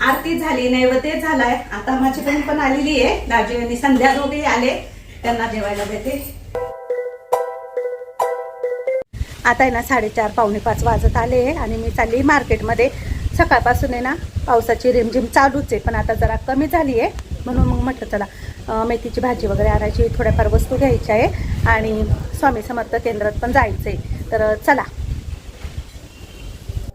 आरती झाली नैवेद्य झालाय. आता माझी बहीण पण आलेली आहे. दाजी संध्या दोघे आले. त्यांना जेवायला देते. आता आहे ना साडेचार पावणे पाच वाजत आले आणि मी चालली मार्केटमध्ये. सकाळपासून आहे ना पावसाची रिमझिम चालूच आहे पण आता जरा कमी झाली आहे. म्हणून मग म्हटलं चला मेथीची भाजी वगैरे आणायची थोड्याफार वस्तू घ्यायच्या आहे. आणि स्वामी समर्थ केंद्रात पण जायचं आहे तर चला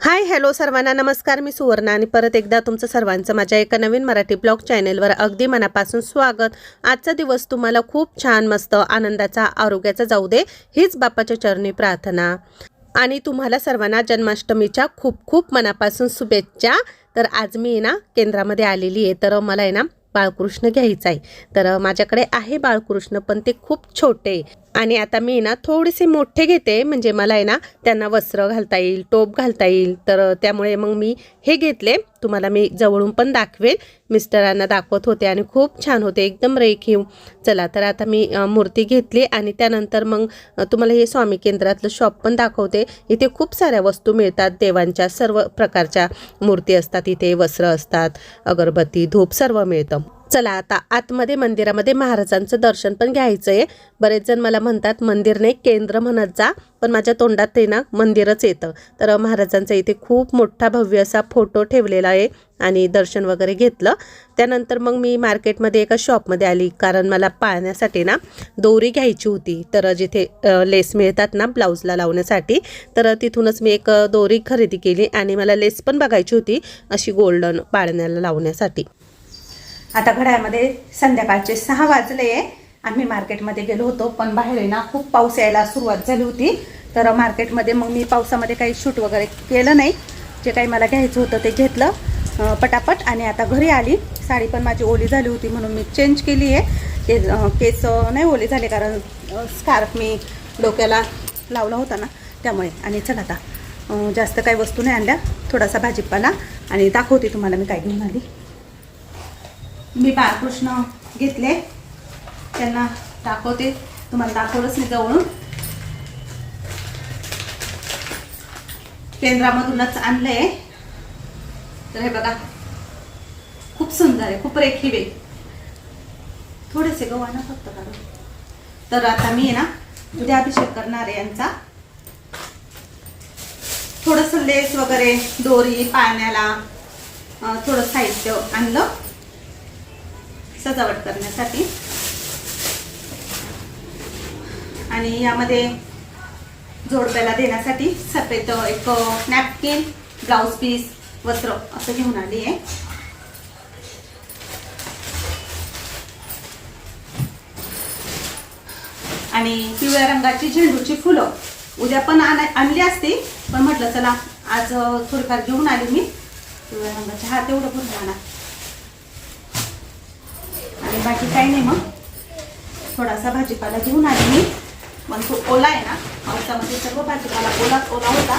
हाय हॅलो सर्वांना. नमस्कार मी सुवर्णा आणि परत एकदा तुमचं सर्वांचं माझ्या एका नवीन मराठी ब्लॉग चॅनेलवर अगदी मनापासून स्वागत. आजचा दिवस तुम्हाला खूप छान मस्त आनंदाचा आरोग्याचा जाऊ दे हीच बापाच्या चरणी प्रार्थना. आणि तुम्हाला सर्वांना जन्माष्टमीच्या खूप खूप मनापासून शुभेच्छा. तर आज मी आहे ना केंद्रामध्ये आलेली आहे. तर मला आहे ना बाळकृष्ण घ्यायचं आहे. तर माझ्याकडे आहे बाळकृष्ण पण ते खूप छोटे. आहे. आणि आता मी ना थोडेसे मोठे घेते म्हणजे मला आहे ना त्यांना वस्त्र घालता येईल टोप घालता येईल. तर त्यामुळे मग मी हे घेतले. तुम्हाला मी जवळून पण दाखवेल. मिस्टरांना दाखवत होते आणि खूप छान होते. एकदम रेखीव चला तर आता मी मूर्ती घेतली आणि त्यानंतर मग तुम्हाला हे स्वामी केंद्रातलं शॉप पण दाखवते. इथे खूप साऱ्या वस्तू मिळतात. देवांच्या सर्व प्रकारच्या मूर्ती असतात. इथे वस्त्र असतात अगरबत्ती धूप सर्व मिळतं. चला आता आतमध्ये मंदिरामध्ये महाराजांचं दर्शन पण घ्यायचं आहे बरेच जण मला म्हणतात मंदिर नाही केंद्र म्हणत जा. पण माझ्या तोंडात ते ना मंदिरच येतं. तर महाराजांचा इथे खूप मोठा भव्य असा फोटो ठेवलेला आहे आणि दर्शन वगैरे घेतलं. त्यानंतर मग मी मार्केटमध्ये एका शॉपमध्ये आली. कारण मला पाळण्यासाठी ना दोरी घ्यायची होती. तर जिथे लेस मिळतात ना ब्लाऊजला लावण्यासाठी तर तिथूनच मी एक दोरी खरेदी केली आणि मला लेस पण बघायची होती अशी गोल्डन पाळण्याला लावण्यासाठी. आता घड्याळमध्ये संध्याकाळचे सहा वाजले. आहे आम्ही मार्केटमध्ये गेलो होतो पण बाहेर आहे ना खूप पाऊस यायला सुरुवात झाली होती. तर मार्केटमध्ये मग मी पावसामध्ये काही शूट वगैरे केलं नाही. जे काही मला घ्यायचं होतं ते घेतलं पटापट. आणि आता घरी आली. साडी पण माझी ओली झाली होती म्हणून मी चेंज केली आहे. के केस नाही ओले झाले कारण स्कार्फ मी डोक्याला लावला होता ना त्यामुळे. आणि चला आता जास्त काही वस्तू नाही आणल्या. थोडासा भाजीपाला. आणि दाखवते तुम्हाला मी काय घेऊन आली. मी बाळकृष्ण घेतले. त्यांना दाखवते. तुम्हाला दाखवलंच मी जवळून. केंद्रामधूनच आणलंय. तर हे बघा. खूप सुंदर आहे. खूप रेखीव आहे. थोडेसे गव्हाना फक्त काढून. तर आता मी आहे ना उद्या अभिषेक करणार आहे यांचा. थोडस लेस वगैरे दोरी पाण्याला थोडं साहित्य आणलं. सजावट करण्यासाठी. आणि यामध्ये जोडप्याला देण्यासाठी सफेद एक नॅपकिन ब्लाऊज पीस वस्त्र असं घेऊन आली आहे. आणि पिवळ्या रंगाची झेंडूची फुलं उद्या पण आण- आणली असती पण म्हटलं चला आज थोडीफार घेऊन आली मी. पिवळ्या रंगाचे हा तेवढं भरून आणा आणि बाकी काही नाही मग. थोडासा भाजीपाला घेऊन आली मी. पण तो ओला आहे ना पावसामध्ये सर्व भाजीपाला ओला ओला होता.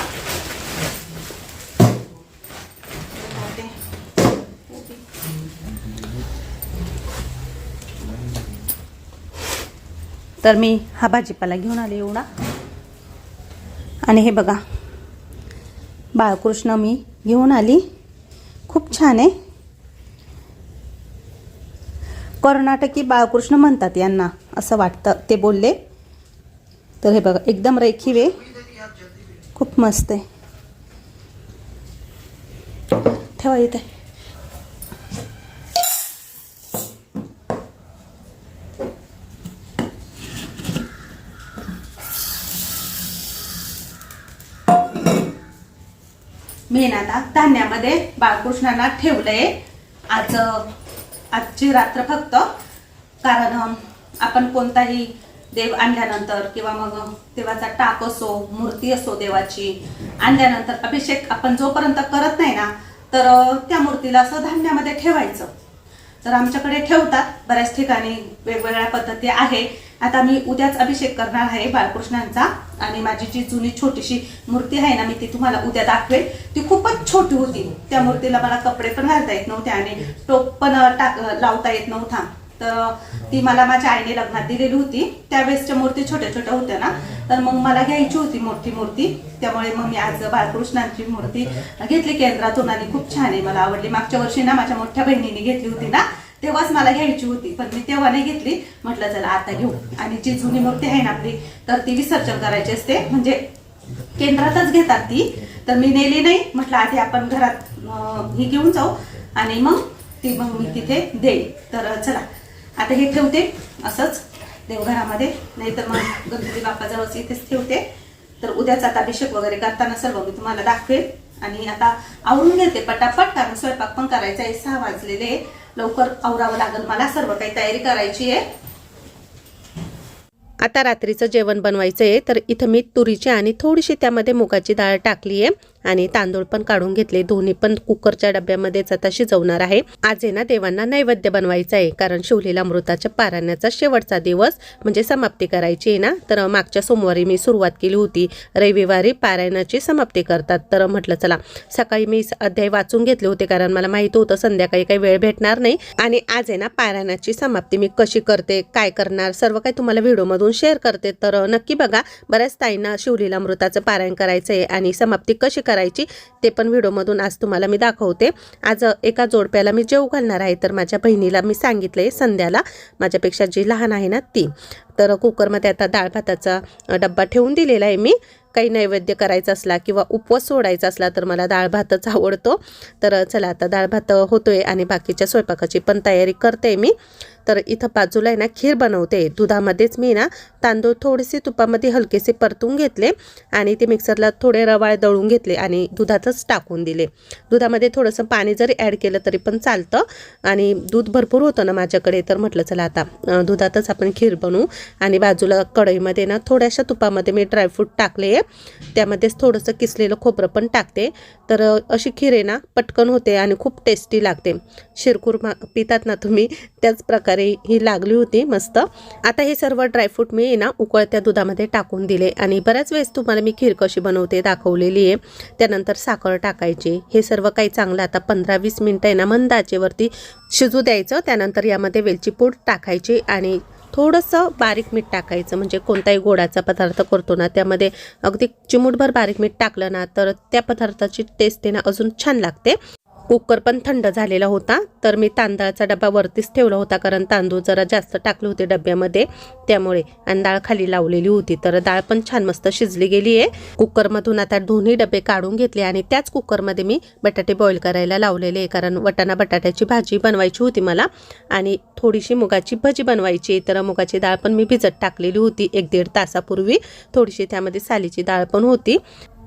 तर मी हा भाजीपाला घेऊन आले एवढा. आणि हे बघा बाळकृष्ण मी घेऊन आली. खूप छान आहे. कर्नाटकी बाळकृष्ण म्हणतात यांना असं वाटतं. ते बोलले. तर हे बघा एकदम रेखीव आहे खूप मस्त आहे. ठेवा इथे. मी ना धान्यामध्ये बाळकृष्णाला ठेवलंय. आज आजची रात्र फक्त कारण आपण कोणताही देव आणल्यानंतर किंवा मग देवाचा टाक असो मूर्ती असो देवाची आणल्यानंतर अभिषेक आपण जोपर्यंत करत नाही ना तर त्या मूर्तीला असं धान्यामध्ये ठेवायचं. तर आमच्याकडे ठेवतात बऱ्याच ठिकाणी वेगवेगळ्या पद्धती आहे. आता मी उद्याच अभिषेक करणार आहे बाळकृष्णांचा. आणि माझी जी जुनी छोटीशी मूर्ती आहे ना मी ती तुम्हाला उद्या दाखवेल. ती खूपच छोटी होती. त्या मूर्तीला मला कपडे पण घालता येत नव्हते आणि टोप पण टाक लावता येत नव्हता. तर ती मला माझ्या आईने लग्नात दिलेली होती. त्यावेळेसच्या मूर्ती छोट्या छोट्या होत्या ना. तर मग मला घ्यायची होती मोठी मूर्ती. त्यामुळे मग मी आज बालकृष्णांची मूर्ती घेतली केंद्रातून आणि खूप छान आहे. मला आवडली. मागच्या वर्षी ना माझ्या मोठ्या बहिणीने घेतली होती ना. तेव्हाच मला घ्यायची होती पण मी तेव्हा नाही घेतली. म्हटलं चला आता घेऊ. आणि जी जुनी मूर्ती आहे ना आपली तर ती विसर्जन करायची असते. म्हणजे केंद्रातच घेतात ती. तर मी नेली नाही. म्हटलं आधी आपण घरात ही घेऊन जाऊ. आणि मग ती मग मी तिथे देईल. तर चला आता हे ठेवते. असंच देवघरामध्ये. नाहीतर मग गणपती बाप्पाजवळच इथेच ठेवते. तर उद्याचा आता अभिषेक वगैरे करताना सर्व मी तुम्हाला दाखवेल. आणि आता आवरून घेते पटापट कारण स्वयंपाक पण करायचा आहे. सहा वाजलेले आहे. लवकर आवरावं लागेल. मला सर्व काही तयारी करायची आहे. आता रात्रीचं जेवण बनवायचं आहे तर इथं मी तुरीची आणि थोडीशी त्यामध्ये मुगाची डाळ टाकली आहे आणि तांदूळ पण काढून घेतले. दोन्ही पण कुकरच्या डब्यामध्येच आता शिजवणार आहे. आज आहे ना देवांना नैवेद्य बनवायचं आहे. कारण शिवलीला अमृताच्या पारायणाचा शेवटचा दिवस म्हणजे समाप्ती करायची आहे ना? तर मागच्या सोमवारी मी सुरुवात केली होती. रविवारी पारायणाची समाप्ती करतात. तर म्हटलं चला सकाळी मी अध्याय वाचून घेतले होते कारण मला माहिती होतं संध्याकाळी काही वेळ भेटणार नाही. आणि आज आहे ना पारायणाची समाप्ती मी कशी करते? काय करणार? सर्व काही तुम्हाला व्हिडिओमधून शेअर करते. तर नक्की बघा बऱ्याच ताईंना शिवलीला अमृताचं पारायण करायचं आहे आणि समाप्ती कशी करायची करायची ते पण व्हिडिओमधून आज तुम्हाला मी दाखवते. आज एका जोडप्याला मी जेव घालणार आहे तर माझ्या बहिणीला मी सांगितलं आहे संध्याला माझ्यापेक्षा जी लहान आहे ना ती. तर कुकरमध्ये आता डाळ भाताचा डब्बा ठेवून दिलेला आहे मी. काही नैवेद्य करायचा असला किंवा उपवास सोडायचा असला तर मला डाळ भातच आवडतो. तर चला आता डाळ भात होतोय आणि बाकीच्या स्वयंपाकाची पण तयारी करते मी. तर इथं बाजूला आहे ना खीर बनवते. दुधामध्येच मी ना तांदूळ थोडेसे तुपामध्ये हलकेसे परतून घेतले आणि ते मिक्सरला थोडे रवाळ दळून घेतले आणि दुधातच टाकून दिले. दुधामध्ये थोडंसं पाणी जरी ॲड केलं तरी पण चालतं आणि दूध भरपूर होतं ना माझ्याकडे. तर म्हटलं चला आता दुधातच आपण खीर बनवू. आणि बाजूला कढईमध्ये ना थोड्याशा तुपामध्ये मी ड्रायफ्रूट टाकले. त्यामध्येच थोडंसं किसलेलं खोबरं पण टाकते. तर अशी खीर आहे ना पटकन होते आणि खूप टेस्टी लागते. शिरकुरमा मा पितात ना तुम्ही त्याच प्रकारे ही लागली होती मस्त. आता हे सर्व ड्रायफ्रूट मी आहे ना उकळत्या दुधामध्ये टाकून दिले आणि बऱ्याच वेळेस तुम्हाला मी खीर कशी बनवते दाखवलेली आहे. त्यानंतर साखर टाकायची. हे सर्व काही चांगलं आता पंधरा वीस मिनटं आहे ना मंदाचेवरती शिजू द्यायचं. त्यानंतर यामध्ये वेलची पूड टाकायची आणि थोडंसं बारीक मीठ टाकायचं. म्हणजे कोणताही गोडाचा पदार्थ करतो ना त्यामध्ये अगदी चिमूटभर बारीक मीठ टाकलं ना तर त्या पदार्थाची टेस्ट आहे ना अजून छान लागते. कुकर पण थंड झालेला होता. तर मी तांदळाचा डबा वरतीच ठेवला होता कारण तांदूळ जरा जास्त टाकले होते डब्यामध्ये. त्यामुळे आणि डाळ खाली लावलेली होती. तर डाळ पण छान मस्त शिजली गेली आहे. कुकरमधून आता दोन्ही डबे काढून घेतले आणि त्याच कुकरमध्ये मी बटाटे बॉईल करायला लावलेले आहे कारण वटाणा बटाट्याची भाजी बनवायची होती मला. आणि थोडीशी मुगाची भजी बनवायची तर मुगाची डाळ पण मी भिजत टाकलेली होती एक दीड तासापूर्वी. थोडीशी त्यामध्ये सालीची डाळ पण होती.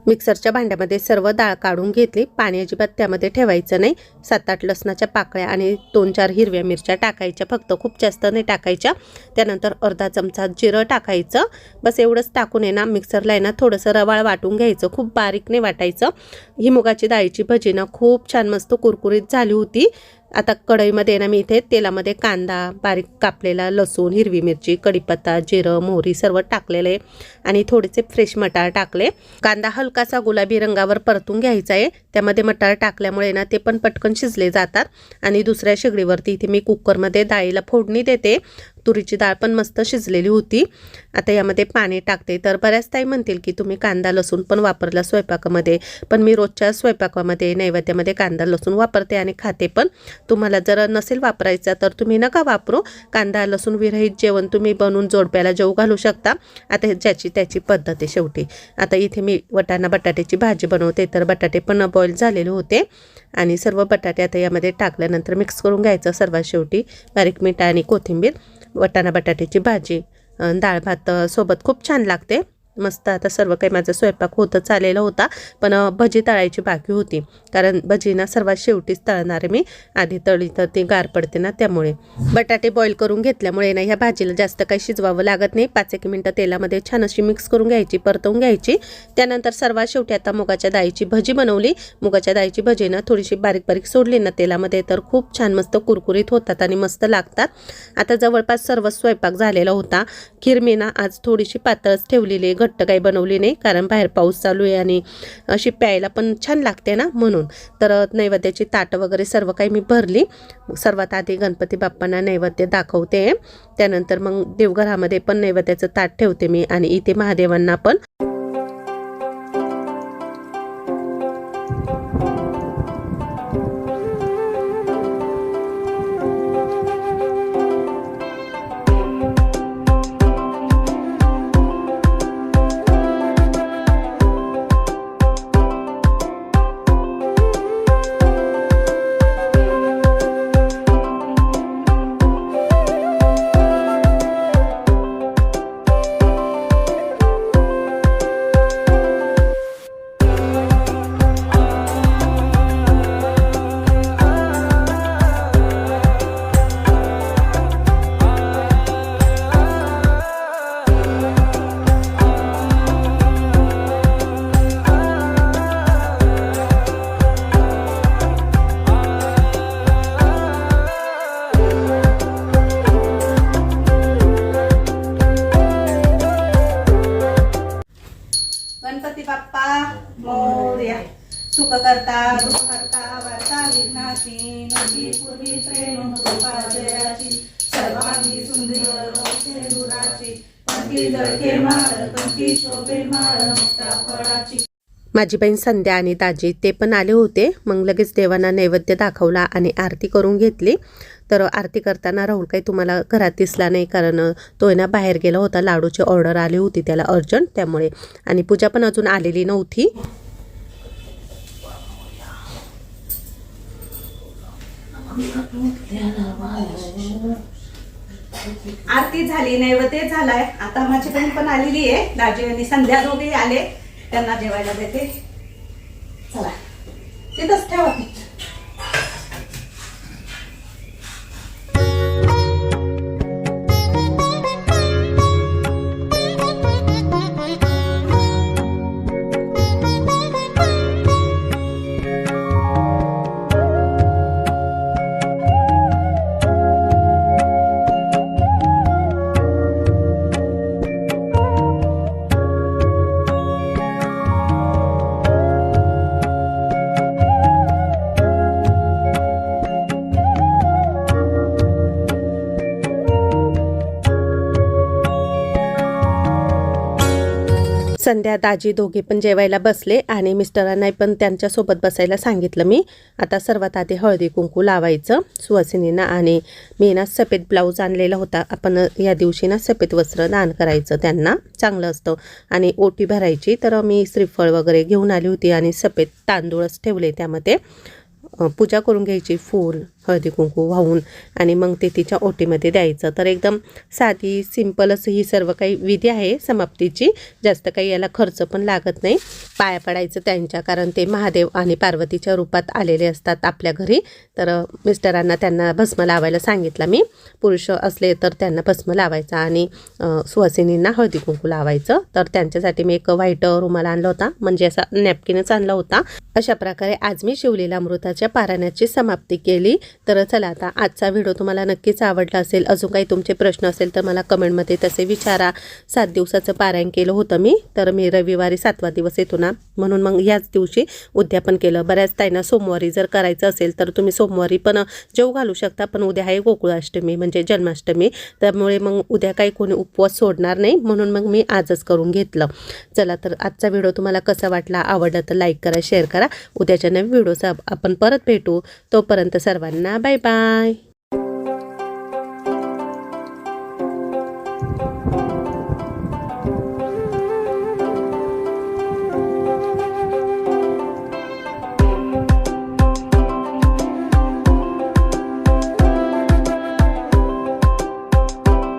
मिक्सरच्या भांड्यामध्ये सर्व डाळ काढून घेतली. पाणी अजिबात त्यामध्ये ठेवायचं नाही. सात आठ लसणाच्या पाकळ्या आणि दोन चार हिरव्या मिरच्या टाकायच्या. फक्त खूप जास्त नाही टाकायच्या. त्यानंतर अर्धा चमचा जिरं टाकायचं. बस एवढंच टाकून आहे ना मिक्सरला आहे ना थोडंसं रवाळ वाटून घ्यायचं. खूप बारीक नाही वाटायचं. ही मुगाची डाळीची भजी ना खूप छान मस्त कुरकुरीत झाली होती. आता कढईमध्ये ना मी इथे तेलामध्ये कांदा बारीक कापलेला लसूण हिरवी मिरची कढीपत्ता जिरं मोहरी सर्व टाकलेलं आहे. आणि थोडेसे फ्रेश मटार टाकले. कांदा हलकासा गुलाबी रंगावर परतून घ्यायचा आहे. त्यामध्ये मटार टाकल्यामुळे ना ते पण पटकन शिजले जातात. आणि दुसऱ्या शेगडीवरती इथे मी कुकरमध्ये डाळीला फोडणी देते. तुरीची डाळ पण मस्त शिजलेली होती. आता यामध्ये पाणी टाकते. तर बऱ्याच ताई म्हणतील की तुम्ही कांदा लसूण पण वापरला स्वयंपाकामध्ये. पण मी रोजच्या स्वयंपाकामध्ये नैवेद्यामध्ये कांदा लसूण वापरते आणि खाते पण. तुम्हाला जर नसेल वापरायचा तर तुम्ही नका वापरू. कांदा लसूण विरहित जेवण तुम्ही बनवून जोडप्याला जेव घालू शकता. आता ज्याची त्याची पद्धत आहे शेवटी. आता इथे मी वटाणा बटाट्याची भाजी बनवते. तर बटाटे पण बॉईल झालेले होते. आणि सर्व बटाटे आता यामध्ये टाकल्यानंतर मिक्स करून घ्यायचं सर्वात शेवटी. बारीक मीठ आणि कोथिंबीर. वटाणा बटाट्याची भाजी डाळ भात सोबत खूप छान लागते. मस्त आता सर्व काही माझा स्वयंपाक होतच आलेला होता पण भजी तळायची बाकी होती. कारण भजी ना सर्वात शेवटीच तळणार आहे मी. आधी तळी तर ती गार पडते ना त्यामुळे. बटाटे बॉईल करून घेतल्यामुळे ना ह्या भाजीला जास्त काही शिजवावं लागत नाही. पाच एक मिनटं तेलामध्ये छान अशी मिक्स करून घ्यायची परतवून घ्यायची. त्यानंतर सर्वात शेवटी आता मुगाच्या डाळीची भजी बनवली. मुगाच्या डाळीची भजी ना थोडीशी बारीक बारीक सोडली ना तेलामध्ये तर खूप छान मस्त कुरकुरीत होतात आणि मस्त लागतात. आता जवळपास सर्व स्वयंपाक झालेला होता. खीर मी ना आज थोडीशी पातळच ठेवलेली आहे. घट्ट काही बनवली नाही कारण बाहेर पाऊस चालू आहे आणि अशी प्यायला पण छान लागते ना म्हणून. तर नैवेद्याची ताटं वगैरे सर्व काही मी भरली. सर्वात आधी गणपती बाप्पांना नैवेद्य दाखवते. त्यानंतर मग देवघरामध्ये पण नैवेद्याचं ताट ठेवते मी आणि इथे महादेवांना पण. नदी पूर्वी प्रेम जयाची सर्वांगी सुंदर दुराची. पंथी जळके माळ पंथी शोभे माळ मुक्ता फळाची. माझी बहीण संध्या आणि दाजी ते पण आले होते. मग लगेच देवांना नैवेद्य दाखवला आणि आरती करून घेतली. तर आरती करताना राहुल काही तुम्हाला घरात दिसला नाही कारण तो आहे ना बाहेर गेला होता. लाडूची ऑर्डर आली होती त्याला अर्जंट त्यामुळे. आणि पूजा पण अजून आलेली नव्हती. आरती झाली नैवेद्य झालाय. आता माझी बहीण पण आलेली आहे. दाजी आणि संध्या दोघे आले. त्यांना जेवायला देते. चला. तिथंच ठेवा. संध्या दाजी दोघे पण जेवायला बसले आणि मिस्टरांना पण त्यांच्यासोबत बसायला सांगितलं मी. आता सर्वात आधी हळदी कुंकू लावायचं. सुवासिनींना आणि मी ना सफेद ब्लाऊज आणलेला होता. आपण या दिवशी ना सफेद वस्त्र दान करायचं त्यांना. चांगलं असतं. आणि ओटी भरायची. तर मी श्रीफळ वगैरे घेऊन आली होती आणि सफेद तांदूळच ठेवले त्यामध्ये. पूजा करून घ्यायची. फूल हळदी कुंकू वाहून आणि मग ते तिच्या ओटीमध्ये द्यायचं. तर एकदम साधी सिंपल असं ही सर्व काही विधी आहे समाप्तीची. जास्त काही याला खर्च पण लागत नाही. पाया पडायचं त्यांच्या कारण ते महादेव आणि पार्वतीच्या रूपात आलेले असतात आपल्या घरी. तर मिस्टरांना त्यांना भस्म लावायला सांगितलं मी. पुरुष असले तर त्यांना भस्म लावायचा आणि सुवासिनींना हळदी कुंकू लावायचं. तर त्यांच्यासाठी मी एक व्हाईट रुमाल आणला होता. म्हणजे असा नॅपकिनच आणला होता. अशा प्रकारे आज मी शिवलेला अमृताच्या पारायणाची समाप्ती केली. तर चला आता आजचा व्हिडिओ तुम्हाला नक्कीच आवडला असेल अजून काही तुमचे प्रश्न असेल तर मला कमेंटमध्ये तसे विचारा. सात दिवसाचं पारायण केलं होतं मी तर मी रविवारी सातवा दिवस येतो ना म्हणून मग याच दिवशी उद्यापन केलं. बऱ्याच ताईंना सोमवारी जर करायचं असेल तर तुम्ही सोमवारी पण जेव घालू शकता पण उद्या आहे गोकुळाष्टमी म्हणजे जन्माष्टमी. त्यामुळे मग उद्या काही कोणी उपवास सोडणार नाही म्हणून मग मी आजच करून घेतलं. चला तर आजचा व्हिडिओ तुम्हाला कसा वाटला आवडला तर लाईक करा शेअर करा. उद्याच्या नवीन व्हिडिओचा आपण परत भेटू. तोपर्यंत सर्वांना Bye-bye.